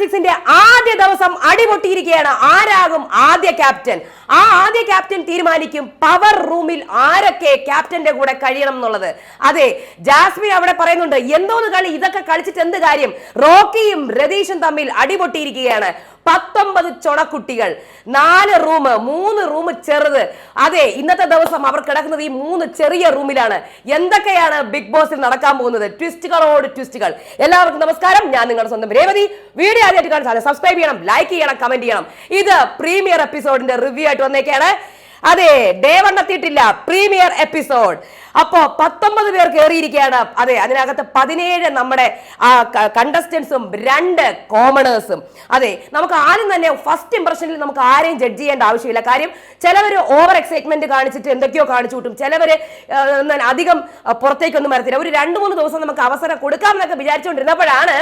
സിക്സിന്റെ ആദ്യ ദിവസം അടിപൊട്ടിയിരിക്കുകയാണ്. ആരാകും ആദ്യ ക്യാപ്റ്റൻ? ആ ആദ്യ ക്യാപ്റ്റൻ തീരുമാനിക്കും പവർ റൂമിൽ ആരൊക്കെ ക്യാപ്റ്റന്റെ കൂടെ കഴിയണം എന്നുള്ളത്. അതെ ജാസ്മിൻ അവിടെ പറയുന്നുണ്ട് എന്തോന്ന് കളി ഇതൊക്കെ കളിച്ചിട്ട് എന്ത് കാര്യം? റോക്കിയും രതീഷും തമ്മിൽ അടിപൊട്ടിയിരിക്കുകയാണ്. പത്തൊമ്പത് ചൊണക്കുട്ടികൾ. നാല് റൂം മൂന്ന് റൂം ചെറുത്. അതെ ഇന്നത്തെ ദിവസം അവർ കിടക്കുന്നത് ഈ മൂന്ന് ചെറിയ റൂമിലാണ്. എന്തൊക്കെയാണ് ബിഗ് ബോസിൽ നടക്കാൻ പോകുന്നത്? ട്വിസ്റ്റുകളോട് ട്വിസ്റ്റുകൾ. എല്ലാവർക്കും നമസ്കാരം. ഞാൻ നിങ്ങളുടെ സ്വന്തം രേവതി. വീഡിയോ ആദ്യമായിട്ട് കാണാൻ സബ്സ്ക്രൈബ് ചെയ്യണം ലൈക്ക് ചെയ്യണം കമന്റ് ചെയ്യണം. ഇത് പ്രീമിയർ എപ്പിസോഡിന്റെ റിവ്യൂ ആയിട്ട് വന്നേക്കാണ്. അതെ ഡേ വൺ പ്രീമിയർ എപ്പിസോഡ്. അപ്പോ പത്തൊമ്പത് പേർ കയറിയിരിക്കുകയാണ് അതെ അതിനകത്ത് പതിനേഴ് നമ്മുടെ കണ്ടസ്റ്റൻസും രണ്ട് കോമണേഴ്സും അതെ നമുക്ക് ആരും തന്നെ ഫസ്റ്റ് ഇംപ്രഷനിൽ നമുക്ക് ആരെയും ജഡ്ജ് ചെയ്യേണ്ട ആവശ്യമില്ല. കാര്യം ചിലവർ ഓവർ എക്സൈറ്റ്മെന്റ് കാണിച്ചിട്ട് എന്തൊക്കെയോ കാണിച്ചു കൂട്ടും. ചിലവർ അധികം പുറത്തേക്കൊന്നും വരത്തില്ല. ഒരു രണ്ട് മൂന്ന് ദിവസം നമുക്ക് അവസരം കൊടുക്കാമെന്നൊക്കെ വിചാരിച്ചുകൊണ്ടിരുന്നപ്പോഴാണ്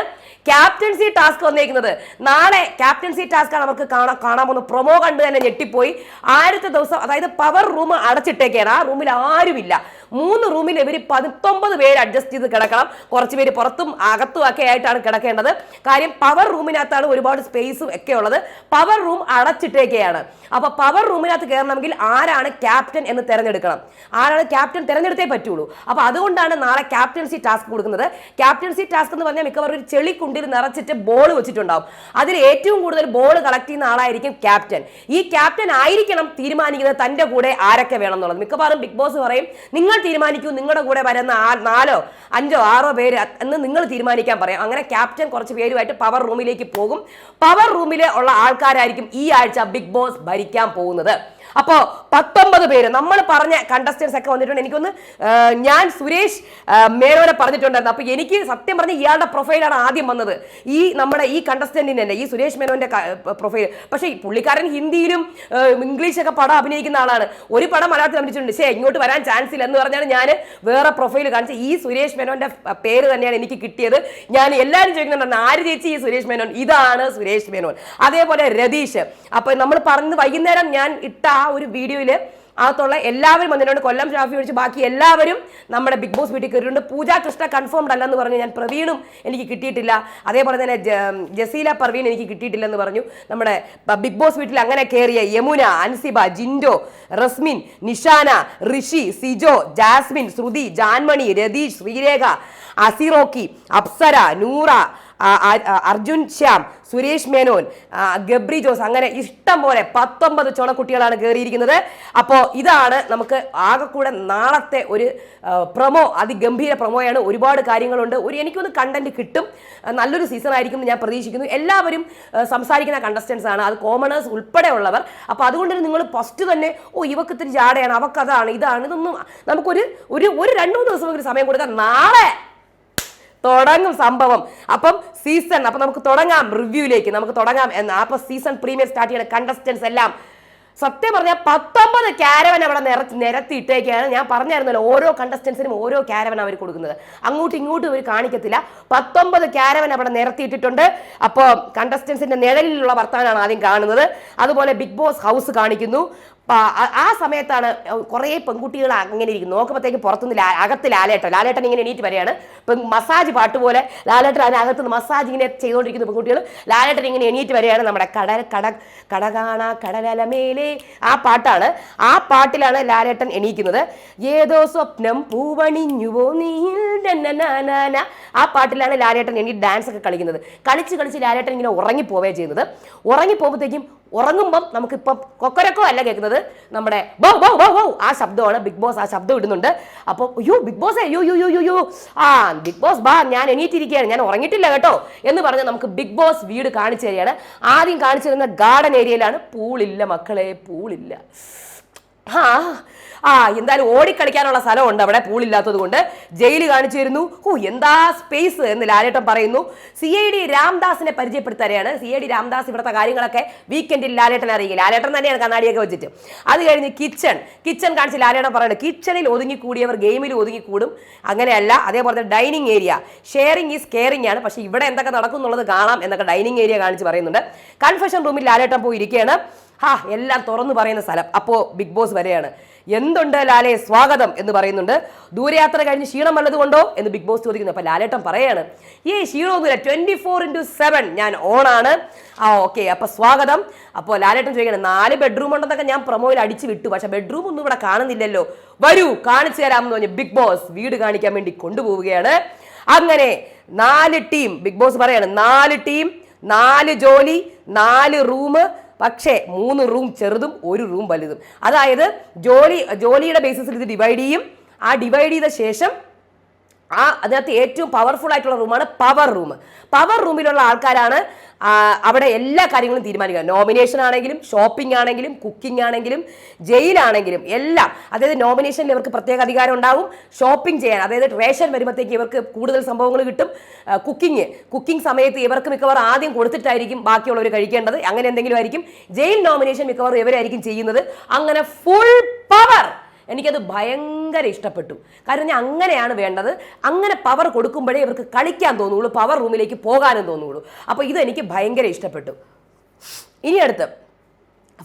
ക്യാപ്റ്റൻസി ടാസ്ക് വന്നേക്കുന്നത്. നാളെ ക്യാപ്റ്റൻസി ടാസ്ക് ആണ് നമുക്ക് കാണാൻ കാണാൻ പോകുന്നത് പ്രൊമോ കണ്ട് തന്നെ ഞെട്ടിപ്പോയി. ആദ്യത്തെ ദിവസം അതായത് പവർ റൂം അടച്ചിട്ടേക്കാണ്. ആ റൂമിൽ ആരുമില്ല. മൂന്ന് റൂമിൽ ഇവർ പത്തൊമ്പത് പേര് അഡ്ജസ്റ്റ് ചെയ്ത് കിടക്കണം. കുറച്ച് പേര് പുറത്തും അകത്തും ഒക്കെ ആയിട്ടാണ് കിടക്കേണ്ടത്. കാര്യം പവർ റൂമിനകത്താണ് ഒരുപാട് സ്പേസും ഒക്കെ ഉള്ളത്. പവർ റൂം അടച്ചിട്ടേക്കെയാണ്. അപ്പൊ പവർ റൂമിനകത്ത് കയറണമെങ്കിൽ ആരാണ് ക്യാപ്റ്റൻ എന്ന് തിരഞ്ഞെടുക്കണം. ആരാണ് ക്യാപ്റ്റൻ തിരഞ്ഞെടുത്തേ പറ്റുള്ളൂ. അപ്പൊ അതുകൊണ്ടാണ് നാളെ ക്യാപ്റ്റൻസി ടാസ്ക് കൊടുക്കുന്നത്. ക്യാപ്റ്റൻസി ടാസ്ക് എന്ന് പറഞ്ഞാൽ മിക്കവാറും ഒരു ചെളിക്കുണ്ടിൽ നിറച്ചിട്ട് ബോൾ വെച്ചിട്ടുണ്ടാവും. അതിൽ ഏറ്റവും കൂടുതൽ ബോൾ കളക്ട് ചെയ്യുന്ന ആളായിരിക്കും ക്യാപ്റ്റൻ ഈ ക്യാപ്റ്റൻ ആയിരിക്കണം തീരുമാനിക്കുന്നത് തന്റെ കൂടെ ആരൊക്കെ വേണം എന്നുള്ളത്. മിക്കവാറും ബിഗ് ബോസ് പറയും നിങ്ങൾ തീരുമാനിക്കൂ. നിങ്ങളുടെ കൂടെ വരുന്ന ആ- നാലോ അഞ്ചോ ആറോ പേര് എന്ന് നിങ്ങൾ തീരുമാനിക്കാൻ പറയാം. അങ്ങനെ ക്യാപ്റ്റൻ കുറച്ച് പേരുമായിട്ട് പവർ റൂമിലേക്ക് പോകും. പവർ റൂമിൽ ഉള്ള ആൾക്കാരായിരിക്കും ഈ ആഴ്ച ബിഗ് ബോസ് ഭരിക്കാൻ പോകുന്നത്. അപ്പോ പത്തൊമ്പത് പേര് നമ്മൾ പറഞ്ഞ കണ്ടസ്റ്റൻസ് ഒക്കെ വന്നിട്ടുണ്ട്. എനിക്കൊന്ന് ഞാൻ സുരേഷ് മേനോനെ പറഞ്ഞിട്ടുണ്ടായിരുന്നു. അപ്പൊ എനിക്ക് സത്യം പറഞ്ഞ ഇയാളുടെ പ്രൊഫൈലാണ് ആദ്യം വന്നത്. ഈ നമ്മുടെ ഈ കണ്ടസ്റ്റന്റിന് തന്നെ ഈ സുരേഷ് മേനോന്റെ പ്രൊഫൈൽ പക്ഷേ ഈ പുള്ളിക്കാരൻ ഹിന്ദിയിലും ഇംഗ്ലീഷൊക്കെ പടം അഭിനയിക്കുന്ന ആളാണ്. ഒരു പടം മലയാളത്തിൽ അഭിനയിച്ചിട്ടുണ്ട്. പക്ഷേ ഇങ്ങോട്ട് വരാൻ ചാൻസ് ഇല്ല എന്ന് പറഞ്ഞാണ് ഞാൻ വേറെ പ്രൊഫൈൽ കാണിച്ച ഈ സുരേഷ് മേനോന്റെ പേര് തന്നെയാണ് എനിക്ക് കിട്ടിയത്. ഞാൻ എല്ലാവരും ചോദിക്കുന്നുണ്ട് ആര് ചേച്ചി ഈ സുരേഷ് മേനോൻ? ഇതാണ് സുരേഷ് മേനോൻ. അതേപോലെ രതീഷ്. അപ്പൊ നമ്മൾ പറഞ്ഞ് വൈകുന്നേരം ഞാൻ ഇട്ട ആ ഒരു വീഡിയോയിൽ അകത്തുള്ള എല്ലാവരും വന്നിട്ടുണ്ട്. കൊല്ലം ഷാഫി ഒഴിച്ച് ബാക്കി എല്ലാവരും നമ്മുടെ ബിഗ് ബോസ് വീട്ടിൽ കയറിയിട്ടുണ്ട്. പൂജ കൃഷ്ണ കൺഫേംഡ് അല്ലെന്ന് പറഞ്ഞു ഞാൻ പ്രവീണും എനിക്ക് കിട്ടിയിട്ടില്ല. അതേപോലെ തന്നെ ജസീല പർവീൻ എനിക്ക് കിട്ടിയിട്ടില്ലെന്ന് പറഞ്ഞു. നമ്മുടെ ബിഗ് ബോസ് വീട്ടിൽ അങ്ങനെ കയറിയ യമുന അൻസിബ ജിൻഡോ റസ്മിൻ നിഷാന ഋഷി സിജോ ജാസ്മിൻ ശ്രുതി ജാൻമണി രതീഷ് ശ്രീരേഖ അസിറോക്കി അപ്സര നൂറ ആ, ആ, ആ, അർജുൻ ശ്യാം സുരേഷ് മേനോൻ ഗബ്രി ജോസ് അങ്ങനെ ഇഷ്ടം പോലെ പത്തൊമ്പത് കുട്ടികളാണ് കയറിയിരിക്കുന്നത് അപ്പോൾ ഇതാണ് നമുക്ക് ആകെക്കൂടെ നാളത്തെ ഒരു പ്രൊമോ അതിഗംഭീര പ്രൊമോയാണ്. ഒരുപാട് കാര്യങ്ങളുണ്ട്. ഒരു എനിക്കൊന്ന് കണ്ടന്റ് കിട്ടും. നല്ലൊരു സീസൺ ആയിരിക്കും എന്ന് ഞാൻ പ്രതീക്ഷിക്കുന്നു. എല്ലാവരും സംസാരിക്കുന്ന കണ്ടസ്റ്റൻസ് ആണ്. അത് കോമണേഴ്സ് ഉൾപ്പെടെയുള്ളവർ അപ്പോൾ അതുകൊണ്ട് നിങ്ങൾ ഫസ്റ്റ് തന്നെ ഓ ഇവക്ക് ഇത്തിരി ജാടയാണ് അവക്കതാണ് ഇതാണ് ഇതൊന്നും നമുക്കൊരു ഒരു ഒരു രണ്ട് മൂന്ന് ദിവസം ഒരു സമയം കൊടുക്കാം നാളെ തുടങ്ങും സംഭവം. അപ്പം സീസൺ അപ്പം നമുക്ക് തുടങ്ങാം റിവ്യൂയിലേക്ക് നമുക്ക് തുടങ്ങാം എന്ന്. അപ്പൊ സീസൺ പ്രീമിയർ സ്റ്റാർട്ട് ചെയ്യുന്ന കണ്ടസ്റ്റൻസ് എല്ലാം സത്യം പറഞ്ഞാൽ പത്തൊമ്പത് ക്യാരവൻ അവിടെ നിറച്ച് നിരത്തിയിട്ടേക്കാണ്. ഞാൻ പറഞ്ഞായിരുന്നല്ലോ ഓരോ കണ്ടസ്റ്റൻസിനും ഓരോ ക്യാരവൻ അവർ കൊടുക്കുന്നത്. അങ്ങോട്ടും ഇങ്ങോട്ടും ഇവർ കാണിക്കത്തില്ല. പത്തൊമ്പത് ക്യാരവൻ അവിടെ നിരത്തിയിട്ടിട്ടുണ്ട്. അപ്പോൾ കണ്ടസ്റ്റൻസിന്റെ നിഴലിലുള്ള വർത്തമാനമാണ് ആദ്യം കാണുന്നത്. അതുപോലെ ബിഗ് ബോസ് ഹൗസ് കാണിക്കുന്നു. ആ- സമയത്താണ് കുറേ പെൺകുട്ടികൾ അങ്ങനെ ഇരിക്കുന്നു. നോക്കുമ്പോഴത്തേക്ക് പുറത്തുനിന്ന് അകത്ത് ലാലേട്ടൻ ലാലേട്ടൻ ഇങ്ങനെ എണീറ്റ് വരികയാണ്. ഇപ്പം മസാജ് പാട്ട് പോലെ ലാലേട്ടൻ അതിനകത്ത് അകത്ത് മസാജ് ഇങ്ങനെ ചെയ്തുകൊണ്ടിരിക്കുന്ന പെൺകുട്ടികൾ. ലാലേട്ടൻ ഇങ്ങനെ എണീറ്റ് വരികയാണ് നമ്മുടെ കടൽ കട കടകാണ കടലമേലെ ആ പാട്ടാണ്. ആ പാട്ടിലാണ് ലാലേട്ടൻ എണീക്കുന്നത്. ഏതോ സ്വപ്നം പൂവണിഞ്ഞുവോ നീൽ. ആ പാട്ടിലാണ് ലാലേട്ടൻ എണീറ്റ് ഡാൻസ് ഒക്കെ കളിക്കുന്നത്. കളിച്ച് കളിച്ച് ലാലേട്ടൻ ഇങ്ങനെ ഉറങ്ങിപ്പോവേ ചെയ്യുന്നത്. ഉറങ്ങിപ്പോകുമ്പോഴത്തേക്കും ഉറങ്ങുമ്പം നമുക്കിപ്പം കൊക്കരക്കോ അല്ല കേൾക്കുന്നത് നമ്മുടെ ബൗ ബൗ ബൗ ബൗ ആ ശബ്ദമാണ് ബിഗ് ബോസ് ആ ശബ്ദം ഇടുന്നുണ്ട്. അപ്പോൾ അയ്യോ ബിഗ് ബോസ് അയ്യോ യു യോ യോ ആ ബിഗ് ബോസ് ബാ ഞാൻ എണീറ്റിരിക്കുകയാണ് ഞാൻ ഉറങ്ങിയിട്ടില്ല കേട്ടോ എന്ന് പറഞ്ഞ് നമുക്ക് ബിഗ് ബോസ് വീട് കാണിച്ചു തരികയാണ്. ആദ്യം കാണിച്ചു തരുന്ന ഗാർഡൻ ഏരിയയിലാണ്. പൂളില്ല മക്കളെ പൂളില്ല. ആ ആ എന്തായാലും ഓടിക്കളിക്കാനുള്ള സ്ഥലമുണ്ട് അവിടെ പൂളില്ലാത്തത് കൊണ്ട്. ജയിൽ കാണിച്ചു തരുന്നു ഓ എന്താ സ്പേസ് എന്ന് ലാലേട്ടൻ പറയുന്നു. സി ഐ ഡി രാംദാസിനെ പരിചയപ്പെടുത്തുകയാണ് സി ഐ ഡി രാംദാസ് ഇവിടുത്തെ കാര്യങ്ങളൊക്കെ വീക്കെൻഡിൽ ലാലേട്ടൻ അറിയിക്കും. ലാലേട്ടൻ തന്നെയാണ് കണ്ണാടിയൊക്കെ വെച്ചിട്ട്. അത് കഴിഞ്ഞ് കിച്ചൺ കിച്ചൺ കാണിച്ച് ലാലേട്ടൻ പറയുന്നത് കിച്ചണിൽ ഒതുങ്ങിക്കൂടിയവർ ഗെയിമിൽ ഒതുങ്ങിക്കൂടും. അങ്ങനെയല്ല അതേപോലെ തന്നെ dining area sharing is caring ആണ്. പക്ഷേ ഇവിടെ എന്തൊക്കെ നടക്കും എന്നുള്ളത് കാണാം എന്നൊക്കെ ഡൈനിങ് ഏരിയ കാണിച്ച് പറയുന്നുണ്ട്. കൺഫെഷൻ റൂമിൽ ലാലേട്ടൻ പോയി ഇരിക്കുകയാണ് ഹാ എല്ലാം തുറന്നു പറയുന്ന സ്ഥലം. അപ്പോൾ ബിഗ് ബോസ് വരെയാണ്. എന്തുണ്ട് ലാലെ? സ്വാഗതം എന്ന് പറയുന്നുണ്ട്. ദൂരയാത്ര കഴിഞ്ഞ് ക്ഷീണം വല്ലതുകൊണ്ടോ? എന്ന് ബിഗ് ബോസ് ചോദിക്കുന്നു. അപ്പൊ ലാലേട്ടൻ പറയാണ് ഈ ക്ഷീണമൊന്നുമില്ല. ട്വന്റി ഫോർ ഇന്റു സെവൻ ഞാൻ ഓണാണ് ആ ഓക്കെ അപ്പൊ സ്വാഗതം. അപ്പോൾ ലാലേട്ടൻ ചോദിക്കണം നാല് ബെഡ്റൂം ഉണ്ടെന്നൊക്കെ ഞാൻ പ്രൊമോയിൽ അടിച്ചു വിട്ടു. പക്ഷെ ബെഡ്റൂം ഒന്നും ഇവിടെ കാണുന്നില്ലല്ലോ. വരൂ കാണിച്ചു തരാമെന്ന് പറഞ്ഞ് ബിഗ് ബോസ് വീട് കാണിക്കാൻ വേണ്ടി കൊണ്ടുപോവുകയാണ്. അങ്ങനെ നാല് ടീം ബിഗ് ബോസ് പറയാണ് നാല് ടീം നാല് ജോലി നാല് റൂം പക്ഷേ മൂന്ന് റൂം ചെറുതും ഒരു റൂം വലുതും. അതായത് ജോലി ജോലിയുടെ ബേസിസിൽ ഇത് ഡിവൈഡ് ചെയ്യും. ആ ഡിവൈഡ് ചെയ്ത ശേഷം ആ അതിനകത്ത് ഏറ്റവും പവർഫുൾ ആയിട്ടുള്ള റൂമാണ് പവർ റൂം പവർ റൂമിലുള്ള ആൾക്കാരാണ് അവിടെ എല്ലാ കാര്യങ്ങളും തീരുമാനിക്കുക. നോമിനേഷൻ ആണെങ്കിലും ഷോപ്പിംഗ് ആണെങ്കിലും കുക്കിംഗ് ആണെങ്കിലും ജയിലാണെങ്കിലും എല്ലാം. അതായത് നോമിനേഷനിൽ ഇവർക്ക് പ്രത്യേക അധികാരം ഉണ്ടാവും. ഷോപ്പിംഗ് ചെയ്യാൻ അതായത് റേഷൻ വരുമ്പോഴത്തേക്ക് ഇവർക്ക് കൂടുതൽ സംഭവങ്ങൾ കിട്ടും. കുക്കിംഗ് കുക്കിംഗ് സമയത്ത് ഇവർക്ക് മിക്കവാറും ആദ്യം കൊടുത്തിട്ടായിരിക്കും ബാക്കിയുള്ളവർ കഴിക്കേണ്ടത്. അങ്ങനെ എന്തെങ്കിലും ആയിരിക്കും. ജയിൽ നോമിനേഷൻ മിക്കവാറും ഇവരായിരിക്കും ചെയ്യുന്നത്. അങ്ങനെ ഫുൾ പവർ എനിക്കത് ഭയങ്കര ഇഷ്ടപ്പെട്ടു. കാരണം ഞാൻ അങ്ങനെയാണ് വേണ്ടത്. അങ്ങനെ പവർ കൊടുക്കുമ്പോഴേ ഇവർക്ക് കളിക്കാൻ തോന്നുള്ളൂ പവർ റൂമിലേക്ക് പോകാനും തോന്നുള്ളൂ. അപ്പോൾ ഇത് എനിക്ക് ഭയങ്കര ഇഷ്ടപ്പെട്ടു. ഇനി അടുത്ത്.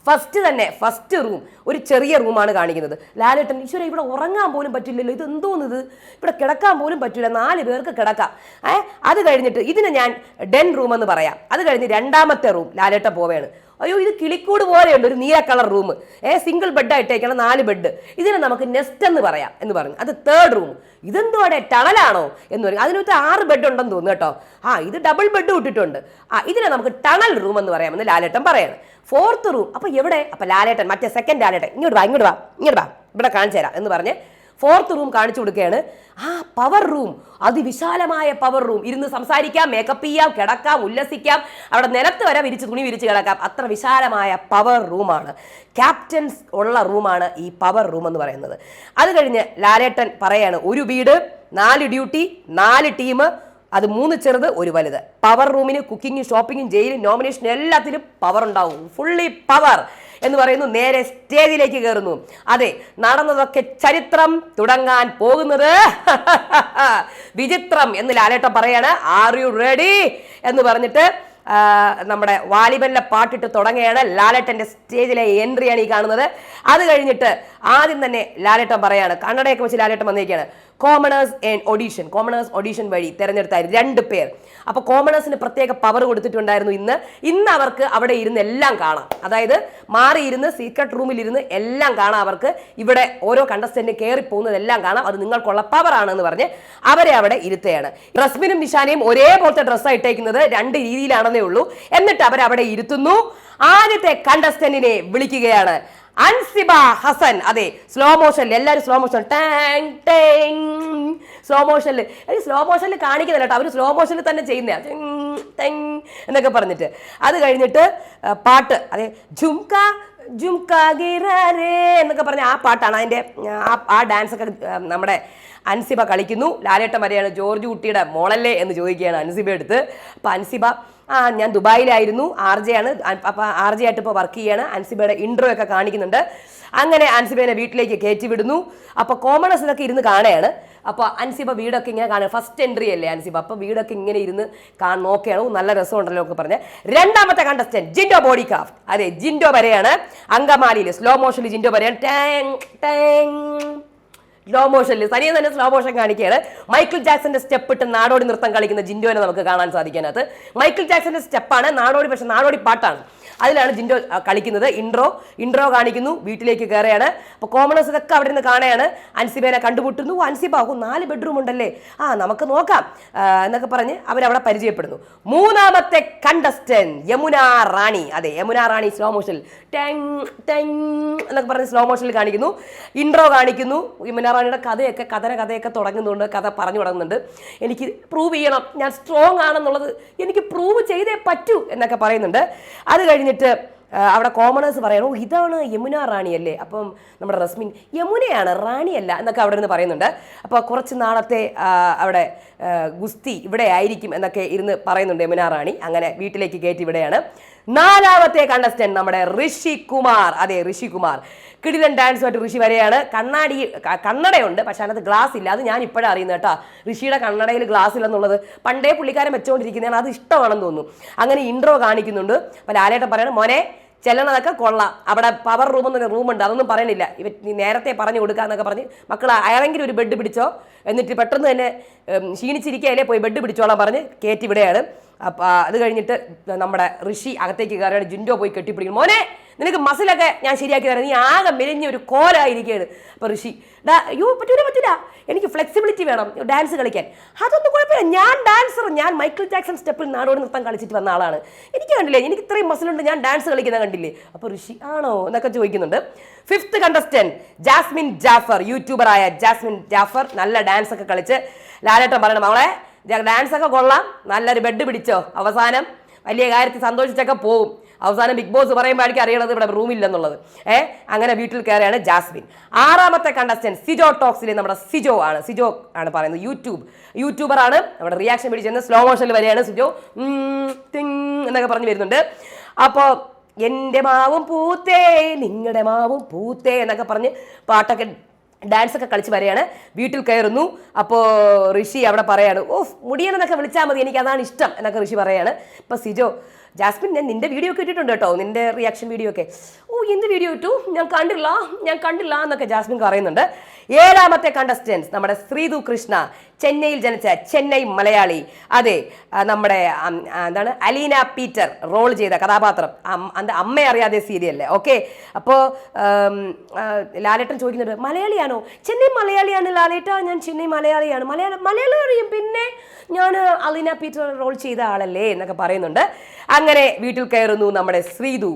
ഫസ്റ്റ് തന്നെ ഫസ്റ്റ് റൂം ഒരു ചെറിയ റൂമാണ് കാണിക്കുന്നത്. ലാലേട്ടൻ ഈശ്വര ഇവിടെ ഉറങ്ങാൻ പോലും പറ്റില്ലല്ലോ. ഇത് എന്തോന്നിത് ഇവിടെ കിടക്കാൻ പോലും പറ്റില്ല. നാല് പേർക്ക് കിടക്കാം. ഏ അത് കഴിഞ്ഞിട്ട് ഇതിന് ഞാൻ ഡെൻ റൂം എന്ന് പറയാം. അത് കഴിഞ്ഞ് രണ്ടാമത്തെ റൂം ലാലേട്ടൻ പോവുകയാണ്. അയ്യോ ഇത് കിളിക്കൂട് പോലെയുണ്ട് ഒരു നീല colour room. A single bed ആയിട്ടേക്കണം നാല് ബെഡ്. ഇതിനെ നമുക്ക് നെസ്റ്റ് എന്ന് പറയാം എന്ന് പറഞ്ഞു. അത് തേർഡ് റൂം. ഇതെന്തോടെ ടണലാണോ എന്ന് പറയും. അതിനകത്ത് ആറ് ബെഡ് ഉണ്ടെന്ന് തോന്നുന്നു കേട്ടോ. ആ ഇത് ഡബിൾ ബെഡ് ഇട്ടിട്ടുണ്ട്. ആ ഇതിനെ നമുക്ക് ടണൽ റൂം എന്ന് പറയാമെന്ന് ലാലേട്ടൻ പറയാണ്. Fourth room. അപ്പൊ എവിടെ? അപ്പൊ ലാലേട്ടൻ മറ്റേ സെക്കൻഡ് ലാലേട്ടൻ. ഇങ്ങോട്ട് വാ ഇങ്ങോട്ട് വാ ഇങ്ങോട്ട് വാ. ഇവിടെ കാണിച്ചു തരാം എന്ന് പറഞ്ഞ് ഫോർത്ത് റൂം കാണിച്ചു കൊടുക്കുകയാണ്. ആ പവർ റൂം അതിവിശാലമായ പവർ റൂം ഇരുന്ന് സംസാരിക്കാം മേക്കപ്പ് ചെയ്യാം കിടക്കാം ഉല്ലസിക്കാം. അവിടെ നിലത്ത് വരെ വിരിച്ച് തുണി വിരിച്ച് കിടക്കാം. അത്ര വിശാലമായ പവർ റൂമാണ് ക്യാപ്റ്റൻസ് ഉള്ള റൂമാണ് ഈ പവർ റൂം എന്ന് പറയുന്നത്. അത് കഴിഞ്ഞ് ലാലേട്ടൻ പറയാണ് ഒരു വീട് നാല് ഡ്യൂട്ടി നാല് ടീം അത് മൂന്ന് ചെറുത് ഒരു വലുത്. പവർ റൂമിന് കുക്കിങ്ങും ഷോപ്പിങ്ങും ജയിലും നോമിനേഷനും എല്ലാത്തിനും പവർ ഉണ്ടാവും. ഫുള്ളി പവർ എന്ന് പറയുന്നു നേരെ സ്റ്റേജിലേക്ക് കയറുന്നു. അതെ നടന്നതൊക്കെ ചരിത്രം തുടങ്ങാൻ പോകുന്നത് വിചിത്രം എന്ന് ലാലേട്ട പറയാണ്. ആർ യു റെഡി എന്ന് പറഞ്ഞിട്ട് നമ്മുടെ വാലിബലിലെ പാട്ടിട്ട് തുടങ്ങുകയാണ് ലാലേട്ടന്റെ സ്റ്റേജിലെ എൻട്രിയാണ് ഈ കാണുന്നത്. അത് കഴിഞ്ഞിട്ട് ആദ്യം തന്നെ ലാലേട്ടൻ പറയാണ് കണ്ണടയൊക്കെ വെച്ച് ലാലേട്ടൻ വന്നിരിക്കുകയാണ്. Commoners and audition commoners audition വഴി തിരഞ്ഞെടുത്തായിരുന്നു രണ്ട് പേർ. അപ്പോൾ കോമണേഴ്സിന് പ്രത്യേക പവർ കൊടുത്തിട്ടുണ്ടായിരുന്നു ഇന്ന്. ഇന്ന് അവർക്ക് അവിടെ ഇരുന്ന് എല്ലാം കാണാം. അതായത് മാറിയിരുന്ന് സീക്രട്ട് റൂമിൽ ഇരുന്ന് എല്ലാം കാണാം അവർക്ക്. ഇവിടെ ഓരോ കണ്ടസ്റ്റന്റിന് കയറി പോകുന്നതെല്ലാം കാണാം. അത് നിങ്ങൾക്കുള്ള പവർ ആണെന്ന് പറഞ്ഞ് അവരെ അവിടെ ഇരുത്തുകയാണ്. റസ്മിനും നിഷാനയും ഒരേപോലത്തെ ഡ്രസ്സാണ് ഇട്ടേക്കുന്നത് രണ്ട് രീതിയിലാണെന്നേ ഉള്ളൂ. എന്നിട്ട് അവരവിടെ ഇരുത്തുന്നു. ആദ്യത്തെ കണ്ടസ്റ്റന്റിനെ വിളിക്കുകയാണ്. അൻസിബ ഹസൻ. അതെ സ്ലോ മോഷനിൽ എല്ലാവരും സ്ലോ മോഷൻ ടാങ് ടാങ്. സ്ലോ മോഷനിൽ സ്ലോ മോഷനിൽ കാണിക്കുന്നില്ല കേട്ടോ. അവർ സ്ലോ മോഷനിൽ തന്നെ ചെയ്യുന്ന എന്നൊക്കെ പറഞ്ഞിട്ട്. അത് കഴിഞ്ഞിട്ട് പാട്ട്. അതെ ജുംക എന്നൊക്കെ പറഞ്ഞ ആ പാട്ടാണ് അതിന്റെ ആ ഡാൻസ് ഒക്കെ നമ്മുടെ അൻസിബ കളിക്കുന്നു. ലാലേട്ടൻ വരെയാണ് ജോർജ് കുട്ടിയുടെ മോളല്ലേ എന്ന് ചോദിക്കുകയാണ് അൻസിബ എടുത്ത്. അപ്പോൾ അൻസിബ ആ ഞാൻ ദുബായിലായിരുന്നു ആർ ജെ ആണ് അപ്പോൾ ആർ ജെ ആയിട്ട് ഇപ്പോൾ വർക്ക് ചെയ്യാണ്. അൻസിബയുടെ ഇൻട്രോ ഒക്കെ കാണിക്കുന്നുണ്ട്. അങ്ങനെ അൻസിബേനെ വീട്ടിലേക്ക് കയറ്റി വിടുന്നു അപ്പോൾ ഇതൊക്കെ ഇരുന്ന് കാണുകയാണ്. അപ്പോൾ അൻസിബ വീടൊക്കെ ഇങ്ങനെ കാണുക ഫസ്റ്റ് എൻട്രി അല്ലേ അൻസിബ? അപ്പോൾ വീടൊക്കെ ഇങ്ങനെ ഇരുന്ന് കാ രസം നല്ല രസമുണ്ടല്ലോ ഒക്കെ പറഞ്ഞ്. രണ്ടാമത്തെ കണ്ടസ്റ്റന്റ് ജിൻഡോ ബോഡി ക്രാഫ്റ്റ് അതെ ജിൻഡോ വരെയാണ്. അങ്കമാലിയിൽ സ്ലോ മോഷനിൽ ജിൻഡോ വരെയാണ്. ടാങ് ടാങ് സ്ലോ മോഷനിൽ സനിയെ തന്നെ സ്ലോ മോഷൻ കാണിക്കുകയാണ്. മൈക്കിൾ ജാക്സന്റെ സ്റ്റെപ്പ് ഇട്ട് നാടോടി നൃത്തം കളിക്കുന്ന ജിൻഡോനെ നമുക്ക് കാണാൻ സാധിക്കാനകത്ത് മൈക്കിൾ ജാക്സന്റെ സ്റ്റെപ്പാണ് നാടോടി പക്ഷെ നാടോടി പാട്ടാണ്. അതിലാണ് ജിൻഡോ കളിക്കുന്നത്. ഇൻട്രോ ഇൻട്രോ കാണിക്കുന്നു. വീട്ടിലേക്ക് കയറുകയാണ്. അപ്പോൾ കോമണേഴ്സ് ഇതൊക്കെ അവിടെ നിന്ന് കാണുകയാണ്. അൻസിബേനെ കണ്ടുമുട്ടുന്നു. "ഓ, അൻസിബ ഓ നാല് ബെഡ്റൂം ഉണ്ടല്ലേ? ആ നമുക്ക് നോക്കാം. എന്നൊക്കെ പറഞ്ഞ് അവരവിടെ പരിചയപ്പെടുന്നു. മൂന്നാമത്തെ കണ്ടസ്റ്റൻ യമുന റാണി. അതെ യമുന റാണി സ്ലോ മോഷനിൽ ടെങ് ടെങ് എന്നൊക്കെ പറഞ്ഞ് സ്ലോ മോഷനിൽ കാണിക്കുന്നു. ഇൻട്രോ കാണിക്കുന്നു. യമുന റാണിയുടെ കഥയൊക്കെ കഥന കഥയൊക്കെ തുടങ്ങുന്നുണ്ട് കഥ പറഞ്ഞു തുടങ്ങുന്നുണ്ട്. എനിക്ക് പ്രൂവ് ചെയ്യണം. ഞാൻ സ്ട്രോങ് ആണെന്നുള്ളത് എനിക്ക് പ്രൂവ് ചെയ്തേ പറ്റൂ എന്നൊക്കെ പറയുന്നുണ്ട്. അത് കഴിഞ്ഞിട്ട് അവിടെ കോമണേഴ്സ് പറയണു "ഓ, ഇതാണ് യമുന റാണിയല്ലേ? അപ്പം നമ്മുടെ റസ്മിൻ യമുനയാണ് റാണിയല്ല എന്നൊക്കെ അവിടെ നിന്ന് പറയുന്നുണ്ട്. അപ്പോൾ കുറച്ച് നാളത്തെ അവിടെ ഗുസ്തി ഇവിടെ ആയിരിക്കും എന്നൊക്കെ ഇരുന്ന് പറയുന്നുണ്ട് യമുന റാണി. അങ്ങനെ വീട്ടിലേക്ക് കയറ്റി വിടുകയാണ്. നാലാമത്തെ കണ്ടസ്റ്റന്റ് നമ്മുടെ ഋഷി കുമാർ. അതെ ഋഷി കുമാർ. കിടിലൻ ഡാൻസുമായിട്ട് ഋഷി വരെയാണ്. കണ്ണാടി കണ്ണടയുണ്ട് പക്ഷെ അതിനകത്ത് ഗ്ലാസ് ഇല്ല. അത് ഞാൻ ഇപ്പോഴാണ് അറിയുന്നത് കേട്ടോ. ഋഷിയുടെ കണ്ണടയിൽ ഗ്ലാസ് ഇല്ലെന്നുള്ളത് പണ്ടേ പുള്ളിക്കാരൻ വെച്ചുകൊണ്ടിരിക്കുന്നതാണ് അത് ഇഷ്ടമാണെന്ന് തോന്നുന്നു. അങ്ങനെ ഇൻട്രോ കാണിക്കുന്നുണ്ട്. അപ്പോൾ ലാലേട്ടൻ പറയണം മോനെ ചെല്ലണതൊക്കെ കൊള്ളാം. അവിടെ പവർ റൂം എന്നൊക്കെ റൂമുണ്ട് അതൊന്നും പറയണില്ല. ഇവ നേരത്തെ പറഞ്ഞു കൊടുക്കുക എന്നൊക്കെ പറഞ്ഞ് മക്കൾ ആരെങ്കിലും ഒരു ബെഡ് പിടിച്ചോ. എന്നിട്ട് പെട്ടെന്ന് തന്നെ ക്ഷീണിച്ചിരിക്കുകയല്ലേ പോയി ബെഡ് പിടിച്ചോളാം പറഞ്ഞ് കയറ്റി വിടുകയാണ്. അപ്പം അത് കഴിഞ്ഞിട്ട് നമ്മുടെ ഋഷി അകത്തേക്ക് കയറിയാണ് ജിൻഡോ പോയി കെട്ടിപ്പിടിക്കും മോനെ നിനക്ക് മസിലൊക്കെ ഞാൻ ശരിയാക്കി തരാം. നീ ആകെ മെലിഞ്ഞ ഒരു കോലായിരിക്കുകയാണ് അപ്പൊ ഋഷി ഡാ അയ്യോ പറ്റൂല പറ്റൂല. എനിക്ക് ഫ്ലെക്സിബിലിറ്റി വേണം. ഡാൻസ് കളിക്കാൻ. അതൊന്നും കുഴപ്പമില്ല. ഞാൻ ഡാൻസർ ഞാൻ മൈക്കിൾ ജാക്സൺ സ്റ്റെപ്പിൽ നാടോടി നൃത്തം കളിച്ചിട്ട് വന്ന ആളാണ്. എനിക്ക് കണ്ടില്ലേ എനിക്ക് ഇത്രയും മസിലുണ്ട് ഞാൻ ഡാൻസ് കളിക്കുന്ന കണ്ടില്ലേ? അപ്പോൾ ഋഷി ആണോ? എന്നൊക്കെ ചോദിക്കുന്നുണ്ട്. ഫിഫ്ത്ത് കണ്ടസ്റ്റന്റ് ജാസ്മിൻ ജാഫർ യൂട്യൂബറായ ജാസ്മിൻ ജാഫർ നല്ല ഡാൻസ് ഒക്കെ കളിച്ച് ലാലേട്ടൻ പറയണം അവളെ ഡാൻസ് ഒക്കെ കൊള്ളാം. നല്ലൊരു ബെഡ് പിടിച്ചോ. അവസാനം വലിയ കാര്യത്തിൽ സന്തോഷിച്ചൊക്കെ പോവും. അവസാനം ബിഗ് ബോസ് പറയുമ്പോഴേക്കും അറിയണത് ഇവിടെ റൂമില്ലെന്നുള്ളത് ഏ അങ്ങനെ വീട്ടിൽ കയറിയാണ് ജാസ്മിൻ. ആറാമത്തെ കണ്ടസ്റ്റന്റ് സിജോ ടോക്സിലെ നമ്മുടെ സിജോ ആണ്. സിജോ ആണ് പറയുന്നത്. യൂട്യൂബ്. യൂട്യൂബർ ആണ്. നമ്മുടെ റിയാക്ഷൻ പിടിച്ചിരുന്ന സ്ലോ മോഷനിൽ വരെയാണ് സിജോ. തിങ് എന്നൊക്കെ പറഞ്ഞു വരുന്നുണ്ട്. അപ്പോൾ എന്റെ മാവും പൂത്തേ നിങ്ങളുടെ മാവും പൂത്തേ എന്നൊക്കെ പറഞ്ഞ് പാട്ടൊക്കെ ഡാൻസ് ഒക്കെ കളിച്ച് വരെയാണ് വീട്ടിൽ കയറുന്നു. അപ്പോൾ ഋഷി അവിടെ പറയാണ് ഓ മുടിയനെന്നൊക്കെ വിളിച്ചാൽ മതി എനിക്ക് അതാണ് ഇഷ്ടം എന്നൊക്കെ ഋഷി പറയാണ്. ഇപ്പം സിജോ ജാസ്മിൻ ഞാൻ നിന്റെ വീഡിയോ ഒക്കെ ഇട്ടിട്ടുണ്ട് കേട്ടോ. നിന്റെ റിയാക്ഷൻ വീഡിയോ ഒക്കെ. ഓ എന്ത് വീഡിയോ ഇട്ടു? ഞാൻ കണ്ടില്ല ഞാൻ കണ്ടില്ല എന്നൊക്കെ ജാസ്മിൻ പറയുന്നുണ്ട്. ഏഴാമത്തെ കണ്ടസ്റ്റൻസ് നമ്മുടെ ശ്രീതു കൃഷ്ണ ചെന്നൈയിൽ ജനിച്ച ചെന്നൈ മലയാളി. അതെ നമ്മുടെ എന്താണ് അലീന പീറ്റർ റോൾ ചെയ്ത കഥാപാത്രം. അം- അന്ത അമ്മ അറിയാതെ സീരിയല്ലേ. ഓക്കെ അപ്പോൾ ലാലേട്ടൻ ചോദിക്കുന്നുണ്ട് മലയാളിയാണോ? ചെന്നൈ മലയാളിയാണ് ലാലേട്ട ഞാൻ ചെന്നൈ മലയാളിയാണ്. മലയാളം മലയാളം അറിയും പിന്നെ ഞാൻ അലീന പീറ്റർ റോൾ ചെയ്ത ആളല്ലേ എന്നൊക്കെ പറയുന്നുണ്ട്. അങ്ങനെ വീട്ടിൽ കയറുന്നു നമ്മുടെ ശ്രീതു.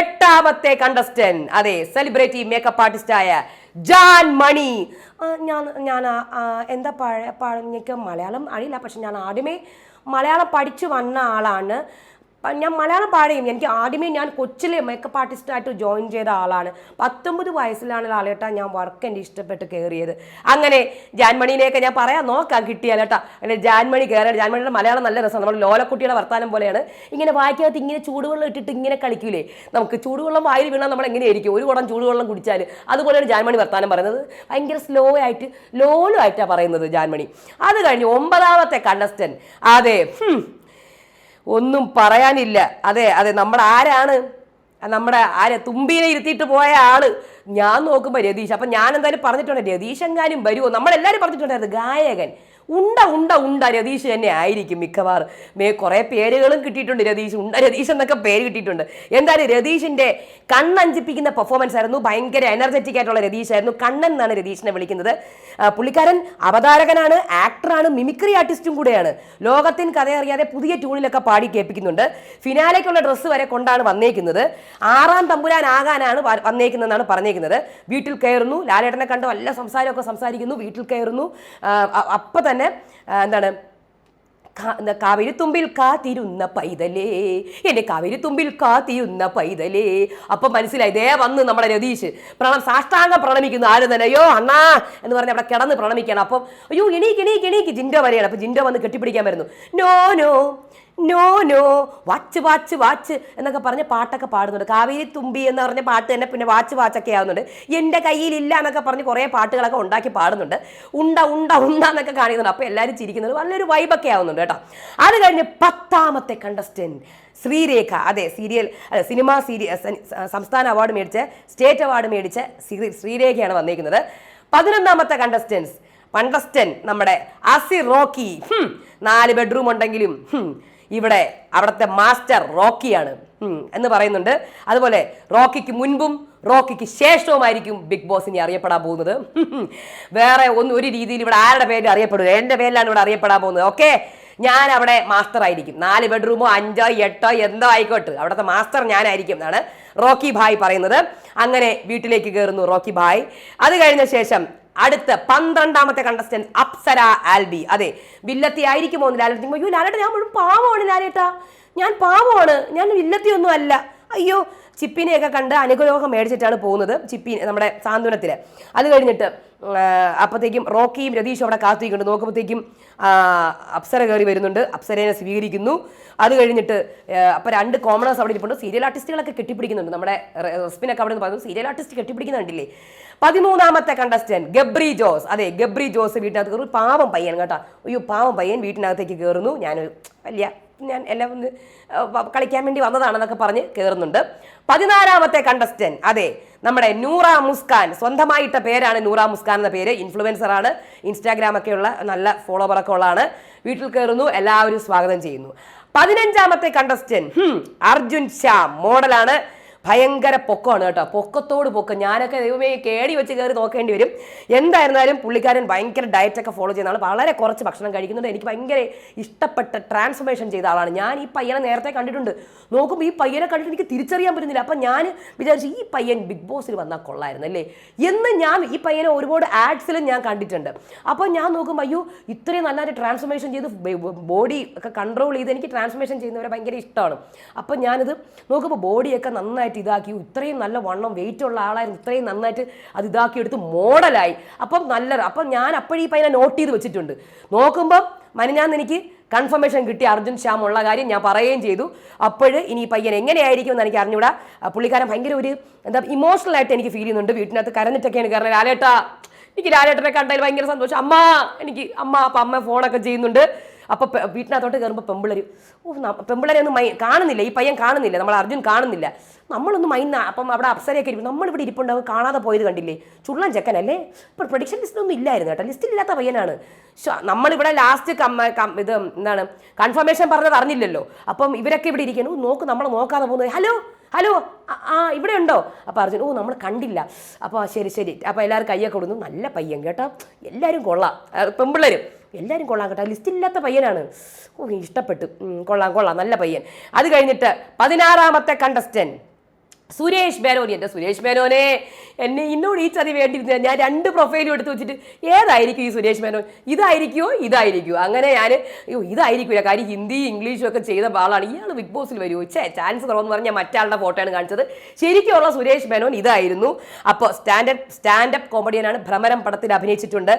എട്ടാമത്തെ കണ്ടസ്റ്റന്റ് അതെ സെലിബ്രിറ്റി മേക്കപ്പ് ആർട്ടിസ്റ്റായ ജാൻ മണി. ഞാൻ ഞാൻ എന്താ പഴയ പഴഞ്ഞക്ക് മലയാളം അറിയില്ല. പക്ഷെ ഞാൻ ആദ്യമേ മലയാളം പഠിച്ചു വന്ന ആളാണ്. ഞാൻ മലയാളം പാടുകയും എനിക്ക് ആദ്യമേ ഞാൻ കൊച്ചിലെ മേക്കപ്പ് ആർട്ടിസ്റ്റായിട്ട് ജോയിൻ ചെയ്ത ആളാണ്. പത്തൊമ്പത് വയസ്സിലാണ് ലാലേട്ടാ ഞാൻ വർക്ക് എന്റെ ഇഷ്ടപ്പെട്ട് കയറിയത് അങ്ങനെ ജാൻമണിനെയൊക്കെ ഞാൻ പറയാൻ നോക്കാം കിട്ടിയാലേട്ടാ അങ്ങനെ ജാൻമണി കയറിയ ജാൻമണിയുടെ മലയാളം നല്ല രസമാണ്. നമ്മൾ ലോലക്കുട്ടിയുടെ വർത്താനം പോലെയാണ്. ഇങ്ങനെ വായിക്കകത്ത് ഇങ്ങനെ ചൂടുവെള്ളം ഇട്ടിട്ട് ഇങ്ങനെ കളിക്കൂലേ? നമുക്ക് ചൂടുവെള്ളം വായിൽ വീണാൽ നമ്മൾ എങ്ങനെയായിരിക്കും? ഒരു കുടം ചൂടുവെള്ളം കുടിച്ചാൽ അതുപോലെയാണ് ജാൻമണി വർത്താനം പറയുന്നത്. ഭയങ്കര സ്ലോ ആയിട്ട് ലോലോ ആയിട്ടാണ് പറയുന്നത് ജാൻമണി. അത് കഴിഞ്ഞ് ഒമ്പതാമത്തെ കണ്ടസ്റ്റൻ അതെ ഒന്നും പറയാനില്ല. അതെ അതെ നമ്മുടെ ആരാണ്? നമ്മുടെ ആരെ? തുമ്പീനെ ഇരുത്തിയിട്ട് പോയ ആൾ. ഞാൻ നോക്കുമ്പോൾ രതീഷ്. അപ്പം ഞാൻ എന്തായാലും പറഞ്ഞിട്ടുണ്ട് രതീഷ് എങ്ങാനും വരുമോ നമ്മളെല്ലാവരും പറഞ്ഞിട്ടുണ്ടായിരുന്നു ഗായകൻ. ഉണ്ട ഉണ്ട ഉണ്ട രതീഷ് തന്നെ ആയിരിക്കും മിക്കവാറും. മേ കുറേ പേരുകളും കിട്ടിയിട്ടുണ്ട് രതീഷ് ഉണ്ട രതീഷ് എന്നൊക്കെ പേര് കിട്ടിയിട്ടുണ്ട്. എന്തായാലും രതീഷിന്റെ കണ്ണഞ്ചിപ്പിക്കുന്ന പെർഫോമൻസ് ആയിരുന്നു. ഭയങ്കര എനർജറ്റിക് ആയിട്ടുള്ള രതീഷ് ആയിരുന്നു. കണ്ണൻ എന്നാണ് രതീഷിനെ വിളിക്കുന്നത്. പുള്ളിക്കാരൻ അവതാരകനാണ് ആക്ടറാണ് മിമിക്രി ആർട്ടിസ്റ്റും കൂടെയാണ്. ലോകത്തിന് കഥയറിയാതെ പുതിയ ട്യൂണിലൊക്കെ പാടി കേൾപ്പിക്കുന്നുണ്ട്. ഫിനാലയ്ക്കുള്ള ഡ്രസ്സ് വരെ കൊണ്ടാണ് വന്നേക്കുന്നത്. ആറാം തമ്പുരാനാകാനാണ് വന്നേക്കുന്നതെന്നാണ് പറഞ്ഞേക്കുന്നത്. വീട്ടിൽ കയറുന്നു. ലാലേട്ടനെ കണ്ടോ എല്ലാ സംസാരമൊക്കെ സംസാരിക്കുന്നു. വീട്ടിൽ കയറുന്നു. അപ്പൊ തന്നെ എന്താണ് കാവിരി തുമ്പിൽ കാത്തിരുന്ന പൈതലേ എന്റെ കാവിരിത്തുമ്പിൽ കാത്തിരുന്ന പൈതലേ. അപ്പൊ മനസ്സിലായി ദേ വന്ന് നമ്മുടെ രതീഷ് പ്രണം സാഷ്ടാംഗം പ്രണമിക്കുന്നു. ആരും തന്നെ? അയ്യോ അണ്ണാ എന്ന് പറഞ്ഞ് അവിടെ കിടന്ന് പ്രണമിക്കണം അപ്പം അയ്യോ എണീക്ക് എണീക്ക് എണീക്ക്. ജിൻഡോ വരെയാണ്. അപ്പൊ ജിൻഡോ വന്ന് കെട്ടിപ്പിടിക്കാൻ വരുന്നു. No no no no watch watch watch എന്നൊക്കെ പറഞ്ഞ് പാട്ടൊക്കെ പാടുന്നുണ്ട്. കാവേരി തുമ്പി എന്ന് പറഞ്ഞ പാട്ട് തന്നെ പിന്നെ വാച്ച് വാച്ചൊക്കെ ആവുന്നുണ്ട്. എന്റെ കയ്യിലില്ല എന്നൊക്കെ പറഞ്ഞ് കുറേ പാട്ടുകളൊക്കെ ഉണ്ടാക്കി പാടുന്നുണ്ട്. ഉണ്ട ഉണ്ട ഉണ്ട എന്നൊക്കെ കാണിക്കുന്നുണ്ട്. അപ്പോൾ എല്ലാവരും ചിരിക്കുന്നത് നല്ലൊരു വൈബൊക്കെ ആവുന്നുണ്ട് കേട്ടോ. അത് കഴിഞ്ഞ് പത്താമത്തെ കണ്ടസ്റ്റന്റ് ശ്രീരേഖ. അതെ സീരിയൽ അതെ സിനിമ സീരിയൽ സംസ്ഥാന അവാർഡ് മേടിച്ച സ്റ്റേറ്റ് അവാർഡ് മേടിച്ച ശ്രീ- ശ്രീരേഖയാണ് വന്നിരിക്കുന്നത് പതിനൊന്നാമത്തെ കണ്ടസ്റ്റൻസ് കണ്ടസ്റ്റൻ നമ്മുടെ അസി റോക്കി നാല് ബെഡ്റൂം ഉണ്ടെങ്കിലും ഇവിടെ അവിടുത്തെ മാസ്റ്റർ റോക്കിയാണ്. എന്ന് പറയുന്നുണ്ട്. അതുപോലെ റോക്കിക്ക് മുൻപും റോക്കിക്ക് ശേഷവുമായിരിക്കും ബിഗ് ബോസ് ഇനി അറിയപ്പെടാൻ പോകുന്നത്. വേറെ ഒന്നും ഒരു രീതിയിൽ ഇവിടെ ആരുടെ പേരിൽ അറിയപ്പെടുക എന്റെ പേരിലാണ് ഇവിടെ അറിയപ്പെടാൻ പോകുന്നത്. ഓക്കെ? ഞാൻ അവിടെ മാസ്റ്റർ ആയിരിക്കും. നാല് ബെഡ്റൂമോ അഞ്ചോ എട്ടോ എന്തോ ആയിക്കോട്ടെ. അവിടുത്തെ മാസ്റ്റർ ഞാനായിരിക്കും എന്നാണ് റോക്കി ഭായ് പറയുന്നത്. അങ്ങനെ വീട്ടിലേക്ക് കയറുന്നു റോക്കി ഭായ്. അത് കഴിഞ്ഞ ശേഷം അടുത്ത പന്ത്രണ്ടാമത്തെ കണ്ടസ്റ്റന്റ് അപ്സര ആൽബി. അതെ വില്ലത്തി ആയിരിക്കുമോ എന്ന് ലാലേട്ടൻ അയ്യോ ലാലേട്ടൻ ഞാൻ മുഴുവൻ പാവമാണ് ലാലേട്ടാ. ഞാൻ പാവമാണ്. ഞാൻ വില്ലത്തിയൊന്നും അല്ല അയ്യോ ചിപ്പിനെയൊക്കെ കണ്ട് അനുഗ്രഹം മേടിച്ചിട്ടാണ് പോകുന്നത് ചിപ്പിനെ നമ്മുടെ സാന്ത്വനത്തിൽ അത് കഴിഞ്ഞിട്ട് അപ്പോഴത്തേക്കും റോക്കിയും രതീഷും അവിടെ കാത്തിരിക്കുന്നുണ്ട്. നോക്കുമ്പോഴത്തേക്കും അപ്സര കയറി വരുന്നുണ്ട്. അപ്സരേനെ സ്വീകരിക്കുന്നു. അത് കഴിഞ്ഞിട്ട് അപ്പോൾ രണ്ട് കോമണേഴ്സ് അവിടെ ഇരിപ്പുണ്ട്. സീരിയൽ ആർട്ടിസ്റ്റുകളൊക്കെ കെട്ടിപ്പിടിക്കുന്നുണ്ട്. നമ്മുടെ റെസ്പിനൊക്കെ അവിടെ നിന്ന് പറഞ്ഞു സീരിയൽ ആർട്ടിസ്റ്റ് കെട്ടിപ്പിടിക്കുന്നുണ്ടല്ലേ പതിമൂന്നാമത്തെ കണ്ടസ്റ്റന്റ് ഗബ്രി ജോസ്. അതെ ഗബ്രി ജോസ് വീട്ടിനകത്ത് കയറി. പാവം പയ്യൻ കേട്ടോ. അയ്യോ പാവം പയ്യൻ വീട്ടിനകത്തേക്ക് കയറുന്നു. ഞാൻ വലിയ ഞാൻ എല്ലാം ഒന്ന് കളിക്കാൻ വേണ്ടി വന്നതാണെന്നൊക്കെ പറഞ്ഞ് കയറുന്നുണ്ട് പതിനാലാമത്തെ കണ്ടസ്റ്റന്റ് അതെ നമ്മുടെ നൂറ മുസ്കാൻ സ്വന്തമായിട്ട പേരാണ് നൂറ മുസ്കാൻ എന്ന പേര്. ഇൻഫ്ലുവൻസർ ആണ്. ഇൻസ്റ്റാഗ്രാം ഒക്കെ ഉള്ള നല്ല ഫോളോവറൊക്കെ ഉള്ളതാണ്. വീട്ടിൽ കയറുന്നു എല്ലാവരും സ്വാഗതം ചെയ്യുന്നു. പതിനഞ്ചാമത്തെ കണ്ടസ്റ്റന്റ് അർജുൻ ശ്യാം മോഡലാണ് ഭയങ്കര പൊക്കമാണ് കേട്ടോ. പൊക്കത്തോട് പൊക്കം. ഞാനൊക്കെ ദൈവമേ കേടി വെച്ച് കയറി നോക്കേണ്ടി വരും. എന്തായിരുന്നാലും പുള്ളിക്കാരൻ ഭയങ്കര ഡയറ്റൊക്കെ ഫോളോ ചെയ്യുന്ന ആൾ വളരെ കുറച്ച് ഭക്ഷണം കഴിക്കുന്നുണ്ട്. എനിക്ക് ഭയങ്കര ഇഷ്ടപ്പെട്ട ട്രാൻസ്ഫോർമേഷൻ ചെയ്ത ആളാണ്. ഞാൻ ഈ പയ്യനെ നേരത്തെ കണ്ടിട്ടുണ്ട്. നോക്കുമ്പോൾ ഈ പയ്യനെ കണ്ടിട്ട് എനിക്ക് തിരിച്ചറിയാൻ പറ്റുന്നില്ല. അപ്പം ഞാൻ വിചാരിച്ചു ഈ പയ്യൻ ബിഗ് ബോസിൽ വന്നാൽ കൊള്ളായിരുന്നു അല്ലേ? എന്ന് ഞാൻ ഈ പയ്യനെ ഒരുപാട് ആഡ്സിലും ഞാൻ കണ്ടിട്ടുണ്ട്. അപ്പോൾ ഞാൻ നോക്കുമ്പോൾ അയ്യോ ഇത്രയും നല്ലൊരു ട്രാൻസ്ഫോർമേഷൻ ചെയ്ത് ബോഡി ഒക്കെ കൺട്രോൾ ചെയ്ത് എനിക്ക് ട്രാൻസ്ഫോർമേഷൻ ചെയ്യുന്നവരെ ഭയങ്കര ഇഷ്ടമാണ്. അപ്പം ഞാനിത് നോക്കുമ്പോൾ ബോഡിയൊക്കെ നന്നായിട്ട് ഇതാക്കി. ഇത്രയും നല്ല വണ്ണം വെയിറ്റ് ഉള്ള ആളായിരുന്നു. ഇത്രയും നന്നായിട്ട് അത് ഇതാക്കി എടുത്ത് മോഡലായി. അപ്പം നല്ല അപ്പം ഞാൻ അപ്പോഴീ പയ്യനെ നോട്ട് ചെയ്ത് വെച്ചിട്ടുണ്ട്. നോക്കുമ്പം ഞാൻ എനിക്ക് കൺഫർമേഷൻ കിട്ടി. അർജുൻ ശ്യാം ഉള്ള കാര്യം ഞാൻ പറയുകയും ചെയ്തു. അപ്പോൾ ഇനി പയ്യൻ എങ്ങനെയായിരിക്കും എന്ന് എനിക്ക് അറിഞ്ഞൂടാ ആ പുള്ളിക്കാരൻ ഭയങ്കര ഒരു എന്താ ഇമോഷണൽ ആയിട്ട് എനിക്ക് ഫീൽ ചെയ്യുന്നുണ്ട്. വീട്ടിനകത്ത് കരഞ്ഞിട്ടൊക്കെയാണ് കാരണം ലാലേട്ടാ എനിക്ക് ലാലേട്ടനെ കണ്ടതിൽ ഭയങ്കര സന്തോഷം. അമ്മ എനിക്ക് അമ്മ അപ്പം അമ്മ ഫോണൊക്കെ ചെയ്യുന്നുണ്ട്. അപ്പൊ പെ- വീട്ടിനകത്തോട്ട് കയറുമ്പോൾ പെമ്പിളര് ഓ പെമ്പിളരെ ഒന്നും മൈ കാണുന്നില്ല ഈ പയ്യൻ കാണുന്നില്ല നമ്മൾ അർജുൻ കാണുന്നില്ല. നമ്മളൊന്നും മൈന്ന അപ്പം അവിടെ അപ്സരയൊക്കെ ഇരിക്കും നമ്മളിവിടെ ഇരിപ്പുണ്ടാവും കാണാതെ പോയത് കണ്ടില്ലേ? ചുള്ളൻ ചെക്കനല്ലേ? ഇപ്പൊ പ്രൊഡിക്ഷൻ ലിസ്റ്റിലൊന്നും ഇല്ലായിരുന്നു കേട്ടോ. ലിസ്റ്റിലില്ലാത്ത പയ്യനാണ്. നമ്മളിവിടെ ലാസ്റ്റ് കമ്മ ഇത് എന്താണ് കൺഫർമേഷൻ പറഞ്ഞത് അറിഞ്ഞില്ലല്ലോ. അപ്പം ഇവരൊക്കെ ഇവിടെ ഇരിക്കുന്നു. നോക്ക് നമ്മൾ നോക്കാതെ പോകുന്നത്. ഹലോ ഹലോ ആ, ഇവിടെ ഉണ്ടോ? അപ്പോൾ അർജുൻ ഓ നമ്മൾ കണ്ടില്ല. അപ്പോൾ ശരി ശരി. അപ്പോൾ എല്ലാവരും കയ്യൊക്കെ കൊടുക്കുന്നു നല്ല പയ്യൻ കേട്ടോ. എല്ലാവരും കൊള്ളാം. പെമ്പിള്ളേരും. എല്ലാവരും കൊള്ളാം കേട്ടോ. ലിസ്റ്റില്ലാത്ത പയ്യനാണ്. ഓ ഇഷ്ടപ്പെട്ടു. കൊള്ളാം കൊള്ളാം. നല്ല പയ്യൻ. അത് കഴിഞ്ഞിട്ട് പതിനാറാമത്തെ കണ്ടസ്റ്റന്റ് സുരേഷ് മേനോൻ എന്റെ സുരേഷ് മേനോനെ. എന്നെ ഇന്നോട് ഈ ചതി വേണ്ടിയിരുന്ന ഞാൻ രണ്ട് പ്രൊഫൈലും എടുത്ത് വെച്ചിട്ട് ഏതായിരിക്കും ഈ സുരേഷ് മേനോൻ? ഇതായിരിക്കുമോ ഇതായിരിക്കുമോ അങ്ങനെ ഞാൻ അയ്യോ ഇതായിരിക്കില്ല കാര്യം ഹിന്ദി ഇംഗ്ലീഷും ഒക്കെ ചെയ്ത ആളാണ് ഇയാൾ ബിഗ് ബോസിൽ വരുമോ ചേ ചാൻസ് കുറവെന്ന് പറഞ്ഞാൽ മറ്റാളുടെ ഫോട്ടോയാണ് കാണിച്ചത്. ശരിക്കുമുള്ള സുരേഷ് മേനോൻ ഇതായിരുന്നു. അപ്പോൾ സ്റ്റാൻഡപ്പ് സ്റ്റാൻഡപ്പ് കോമഡിയനാണ് ഭ്രമരം പടത്തിൽ അഭിനയിച്ചിട്ടുണ്ട്.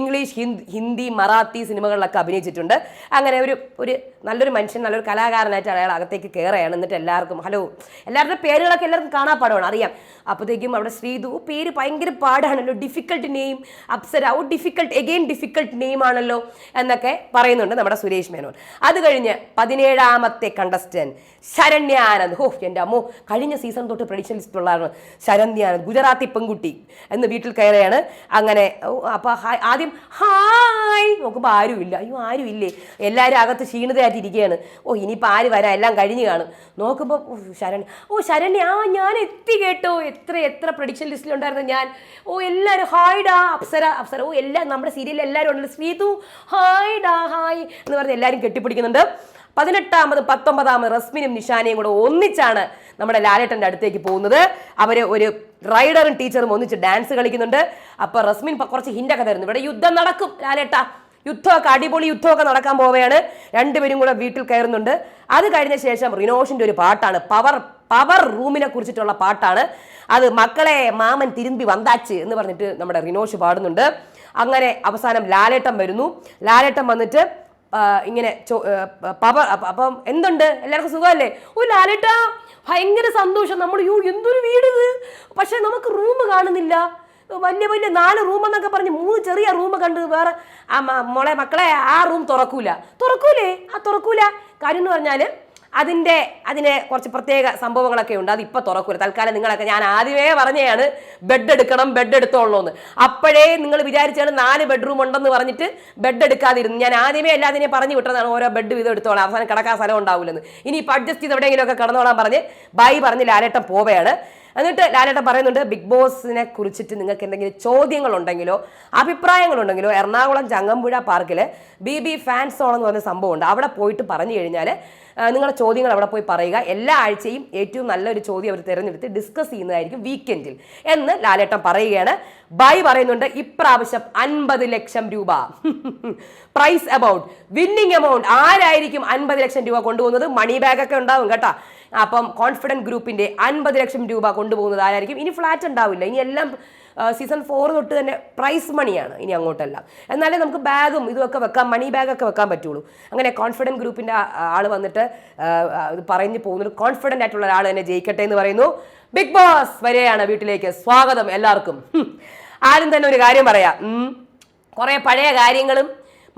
ഇംഗ്ലീഷ് ഹിന്ദി മറാത്തി സിനിമകളിലൊക്കെ അഭിനയിച്ചിട്ടുണ്ട്. അങ്ങനെ ഒരു ഒരു നല്ലൊരു മനുഷ്യൻ നല്ലൊരു കലാകാരനായിട്ട് അയാൾ അകത്തേക്ക് കയറുകയാണ് എന്നിട്ട് എല്ലാവർക്കും ഹലോ എല്ലാവരുടെ പേരുകളൊക്കെ എല്ലാവർക്കും കാണാപ്പാടമാണ് അറിയാം. അപ്പോഴത്തേക്കും അവിടെ ശ്രീതു പേര് ഭയങ്കര പാടാണല്ലോ difficult name Apsara oh difficult again difficult name ആണല്ലോ എന്നൊക്കെ പറയുന്നുണ്ട് നമ്മുടെ സുരേഷ് മേനോൻ. അത് കഴിഞ്ഞ് പതിനേഴാമത്തെ കണ്ടസ്റ്റന്റ് ശരണ്യാനന്ദ്. ഹോ എന്റെ അമ്മോ കഴിഞ്ഞ സീസൺ തൊട്ട് പ്രഡിക്ഷൻ ലിസ്റ്റുള്ളതാണ് ശരണ്യാനന്ദ് ഗുജറാത്തി പെൺകുട്ടി എന്ന് വീട്ടിൽ കയറുകയാണ്. അങ്ങനെ അപ്പോൾ ആദ്യം ഹായ് നോക്കുമ്പോൾ ആരുമില്ല. അയ്യോ ആരുമില്ലേ? എല്ലാവരും അകത്ത് ക്ഷീണിതയായിട്ട് ഇരിക്കുകയാണ് ഓ ഇനിയിപ്പോൾ ആര് വരാം? എല്ലാം കഴിഞ്ഞ് കാണും. നോക്കുമ്പോൾ ശരണ്യ ഓ ശരണ്യ ആ ഞാൻ എത്തി കേട്ടോ. എത്ര എത്ര പ്രഡിക്ഷൻ ലിസ്റ്റിലുണ്ടായിരുന്നു ഞാൻ. ഓ എല്ലാവരും ഹായ് ഡാ. അപ്സര അപ്സര. ഓ എല്ലാ നമ്മുടെ സീരിയലിൽ എല്ലാവരും ഉണ്ടല്ലോ. ശ്രീതു ഹായ് ഡാ ഹായ് എന്ന് പറഞ്ഞ് എല്ലാവരും കെട്ടിപ്പിടിക്കുന്നുണ്ട്. പതിനെട്ടാമത് പത്തൊമ്പതാമത് റസ്മിനും നിഷാനയും കൂടെ ഒന്നിച്ചാണ് നമ്മുടെ ലാലേട്ടന്റെ അടുത്തേക്ക് പോകുന്നത്. അവർ ഒരു റൈഡറും ടീച്ചറും ഒന്നിച്ച് ഡാൻസ് കളിക്കുന്നുണ്ട്. അപ്പോൾ റസ്മിൻ കുറച്ച് ഹിന്റൊക്കെ തരുന്നു. ഇവിടെ യുദ്ധം നടക്കും ലാലേട്ട. യുദ്ധമൊക്കെ അടിപൊളി യുദ്ധമൊക്കെ നടക്കാൻ പോവുകയാണ്. രണ്ടുപേരും കൂടെ വീട്ടിൽ കയറുന്നുണ്ട്. അത് കഴിഞ്ഞ ശേഷം റിനോഷിന്റെ ഒരു പാട്ടാണ്. പവർ പവർ റൂമിനെ കുറിച്ചിട്ടുള്ള പാട്ടാണ്. അത് മക്കളെ മാമൻ തിരുമ്പി വന്താച്ച് എന്ന് പറഞ്ഞിട്ട് നമ്മുടെ റിനോഷ് പാടുന്നുണ്ട്. അങ്ങനെ അവസാനം ലാലേട്ടം വരുന്നു. ലാലേട്ടം വന്നിട്ട് ഇങ്ങനെ പവർ അപ്പം എന്തുണ്ട്? എല്ലാവർക്കും സുഖമല്ലേ? ഓ ലാലേട്ട ഭയങ്കര സന്തോഷം. നമ്മൾ യോ എന്തൊരു വീട് ഇത് പക്ഷെ നമുക്ക് റൂം കാണുന്നില്ല. വലിയ വലിയ നാല് റൂം എന്നൊക്കെ പറഞ്ഞ് മൂന്ന് ചെറിയ റൂം കണ്ട് വേറെ ആ മോളെ മക്കളെ ആ റൂം തുറക്കൂല. തുറക്കൂലേ? ആ തുറക്കൂല. കാര്യം എന്ന് പറഞ്ഞാൽ അതിന്റെ അതിനെ കുറച്ച് പ്രത്യേക സംഭവങ്ങളൊക്കെ ഉണ്ട്. അത് തുറക്കൂല. തൽക്കാലം നിങ്ങളൊക്കെ ഞാൻ ആദ്യമേ പറഞ്ഞതാണ് ബെഡ് എടുക്കണം ബെഡ് എടുത്തോളൂ എന്ന് അപ്പോഴേ നിങ്ങൾ വിചാരിച്ചാണ് നാല് ബെഡ്റൂം ഉണ്ടെന്ന് പറഞ്ഞിട്ട് ബെഡ് എടുക്കാതിരുന്നു. ഞാൻ ആദ്യമേ എല്ലാത്തിനെയും പറഞ്ഞു വിട്ടതാണ് ഓരോ ബെഡ് വീതം എടുത്തോളാം അവസാനം കിടക്കാൻ സ്ഥലം ഉണ്ടാവില്ലെന്ന് ഇനി ഇപ്പം അഡ്ജസ്റ്റ് ചെയ്ത് എവിടെയെങ്കിലുമൊക്കെ കിടന്നോളാൻ പറഞ്ഞ് ബൈ പറഞ്ഞ് ലാലേട്ടം പോവുകയാണ്. എന്നിട്ട് ലാലേട്ടൻ പറയുന്നുണ്ട് ബിഗ് ബോസിനെ കുറിച്ചിട്ട് നിങ്ങൾക്ക് എന്തെങ്കിലും ചോദ്യങ്ങളുണ്ടെങ്കിലോ അഭിപ്രായങ്ങളുണ്ടെങ്കിലോ എറണാകുളം ചങ്ങമ്പുഴ പാർക്കിൽ ബി ബി ഫാൻസ് സോൺ എന്ന് പറഞ്ഞ സംഭവമുണ്ട്. അവിടെ പോയിട്ട് പറഞ്ഞു കഴിഞ്ഞാൽ നിങ്ങളുടെ ചോദ്യങ്ങൾ അവിടെ പോയി പറയുക. എല്ലാ ആഴ്ചയും ഏറ്റവും നല്ലൊരു ചോദ്യം അവർ തിരഞ്ഞെടുത്ത് ഡിസ്കസ് ചെയ്യുന്നതായിരിക്കും വീക്കെൻഡിൽ എന്ന് ലാലേട്ടൻ പറയുകയാണ്. ബൈ പറയുന്നുണ്ട് ഇപ്രാവശ്യം അൻപത് ലക്ഷം രൂപ. പ്രൈസ് എമൗണ്ട് വിന്നിങ് എമൗണ്ട് ആരായിരിക്കും അൻപത് ലക്ഷം രൂപ കൊണ്ടുപോകുന്നത് മണി ബാഗ് ഒക്കെ ഉണ്ടാവും കേട്ടോ. അപ്പം കോൺഫിഡന്റ് ഗ്രൂപ്പിന്റെ അൻപത് ലക്ഷം രൂപ കൊണ്ടുപോകുന്നത് ആരായിരിക്കും? ഇനി ഫ്ലാറ്റ് ഉണ്ടാവില്ല. ഇനി എല്ലാം സീസൺ ഫോർ തൊട്ട് തന്നെ പ്രൈസ് മണിയാണ് ഇനി അങ്ങോട്ടെല്ലാം. എന്നാലേ നമുക്ക് ബാഗും ഇതുമൊക്കെ വെക്കാം മണി ബാഗൊക്കെ വെക്കാൻ പറ്റുള്ളൂ. അങ്ങനെ കോൺഫിഡന്റ് ഗ്രൂപ്പിന്റെ ആൾ വന്നിട്ട് പറഞ്ഞു പോകുന്നത് കോൺഫിഡന്റ് ആയിട്ടുള്ള ഒരാൾ തന്നെ ജയിക്കട്ടെ എന്ന് പറയുന്നു. ബിഗ് ബോസ് വരെയാണ് വീട്ടിലേക്ക് സ്വാഗതം എല്ലാവർക്കും. ആരും തന്നെ ഒരു കാര്യം പറയാം. കുറേ പഴയ കാര്യങ്ങളും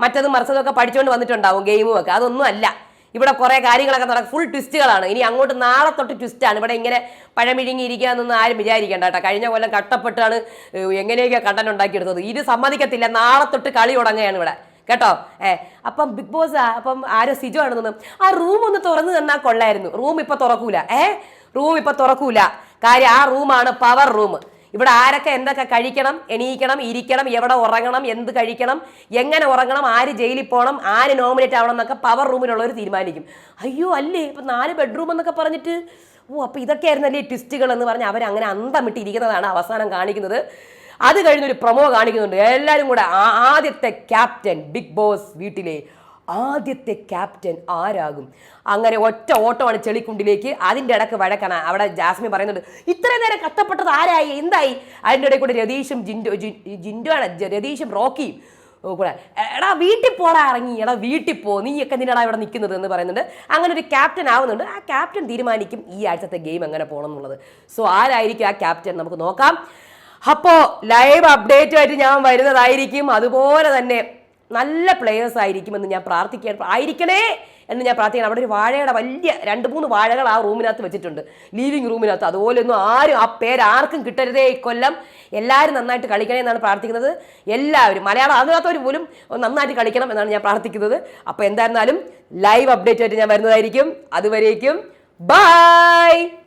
മറ്റതും മറിച്ചതും ഒക്കെ പഠിച്ചുകൊണ്ട് വന്നിട്ടുണ്ടാവും ഗെയിമും ഒക്കെ അതൊന്നും അല്ല. ഇവിടെ കുറേ കാര്യങ്ങളൊക്കെ നടക്കുക ഫുൾ ട്വിസ്റ്റുകളാണ് ഇനി അങ്ങോട്ട് നാളെ തൊട്ട് ട്വിസ്റ്റാണ് ഇവിടെ ഇങ്ങനെ പഴമിഴുങ്ങി ഇരിക്കാന്നൊന്നും ആരും വിചാരിക്കേണ്ട കേട്ടോ. കഴിഞ്ഞ കൊല്ലം കട്ടപ്പെട്ടാണ് എങ്ങനെയൊക്കെ കണ്ടന്റ് ഉണ്ടാക്കിയെടുത്തത്. ഇത് സമ്മതിക്കത്തില്ല. നാളെ തൊട്ട് കളി തുടങ്ങുകയാണ് ഇവിടെ. കേട്ടോ? ഏ അപ്പം ബിഗ് ബോസ് അപ്പം ആരോ സിജോ ആണെന്ന് ആ റൂം ഒന്ന് തുറന്നു തന്നാൽ കൊള്ളായിരുന്നു. റൂം ഇപ്പൊ തുറക്കൂല. ഏ റൂം ഇപ്പൊ തുറക്കൂല. കാര്യം ആ റൂമാണ് പവർ റൂം. ഇവിടെ ആരൊക്കെ എന്തൊക്കെ കഴിക്കണം എണീക്കണം ഇരിക്കണം എവിടെ ഉറങ്ങണം എന്ത് കഴിക്കണം എങ്ങനെ ഉറങ്ങണം ആര് ജയിലിൽ പോകണം ആര് നോമിനേറ്റ് ആവണം എന്നൊക്കെ പവർ റൂമിലുള്ളവർ തീരുമാനിക്കും. അയ്യോ അല്ലേ? ഇപ്പം നാല് ബെഡ്റൂം എന്നൊക്കെ പറഞ്ഞിട്ട്. ഓ അപ്പോൾ ഇതൊക്കെയായിരുന്നല്ലേ ട്വിസ്റ്റുകൾ എന്ന് പറഞ്ഞ് അവരങ്ങനെ അന്തം വിട്ടിരിക്കുന്നതാണ് അവസാനം കാണിക്കുന്നത്. അത് കഴിഞ്ഞൊരു പ്രൊമോ കാണിക്കുന്നുണ്ട്. എല്ലാവരും കൂടെ ആദ്യത്തെ ക്യാപ്റ്റൻ ബിഗ് ബോസ് വീട്ടിലെ ആദ്യത്തെ ക്യാപ്റ്റൻ ആരാകും? അങ്ങനെ ഒറ്റ ഓട്ടമാണ് ചെളിക്കുണ്ടിലേക്ക് അതിന്റെ ഇടയ്ക്ക് വഴക്കണ. അവിടെ ജാസ്മി പറയുന്നുണ്ട് ഇത്രയും നേരം കഷ്ടപ്പെട്ടത് ആരായി? എന്തായി? അതിന്റെ ഇടയിൽ കൂടെ രതീഷും ജിൻഡോ ജിൻഡോ ആണ് രതീഷും റോക്കിയും കൂടെ എടാ വീട്ടിൽ പോടാ ഇറങ്ങി. എടാ വീട്ടിൽ പോ. നീയൊക്കെ നിന്നടാ ഇവിടെ നിൽക്കുന്നത് എന്ന് പറയുന്നുണ്ട്. അങ്ങനെ ഒരു ക്യാപ്റ്റൻ ആവുന്നുണ്ട്. ആ ക്യാപ്റ്റൻ തീരുമാനിക്കും ഈ ആഴ്ചത്തെ ഗെയിം എങ്ങനെ പോകണം എന്നുള്ളത് സോ ആരായിരിക്കും ആ ക്യാപ്റ്റൻ നമുക്ക് നോക്കാം. അപ്പോൾ ലൈവ് അപ്ഡേറ്റ് ആയിട്ട് ഞാൻ വരുന്നതായിരിക്കും. അതുപോലെ തന്നെ നല്ല പ്ലെയേഴ്സ് ആയിരിക്കുമെന്ന് ഞാൻ പ്രാർത്ഥിക്കാൻ ആയിരിക്കണേ എന്ന് ഞാൻ പ്രാർത്ഥിക്കണം അവിടെ ഒരു വാഴയുടെ വലിയ രണ്ട് മൂന്ന് വാഴകൾ ആ റൂമിനകത്ത് വെച്ചിട്ടുണ്ട്. ലീവിംഗ് റൂമിനകത്ത് അതുപോലെ ഒന്നും ആരും ആ പേര് ആർക്കും കിട്ടരുതേ ഇക്കൊല്ലം എല്ലാവരും നന്നായിട്ട് കളിക്കണേ എന്നാണ് പ്രാർത്ഥിക്കുന്നത്. എല്ലാവരും മലയാളം അതിനകത്തവർ പോലും നന്നായിട്ട് കളിക്കണം എന്നാണ് ഞാൻ പ്രാർത്ഥിക്കുന്നത്. അപ്പോൾ എന്തായിരുന്നാലും ലൈവ് അപ്ഡേറ്റ് ആയിട്ട് ഞാൻ വരുന്നതായിരിക്കും. അതുവരേക്കും. ബൈ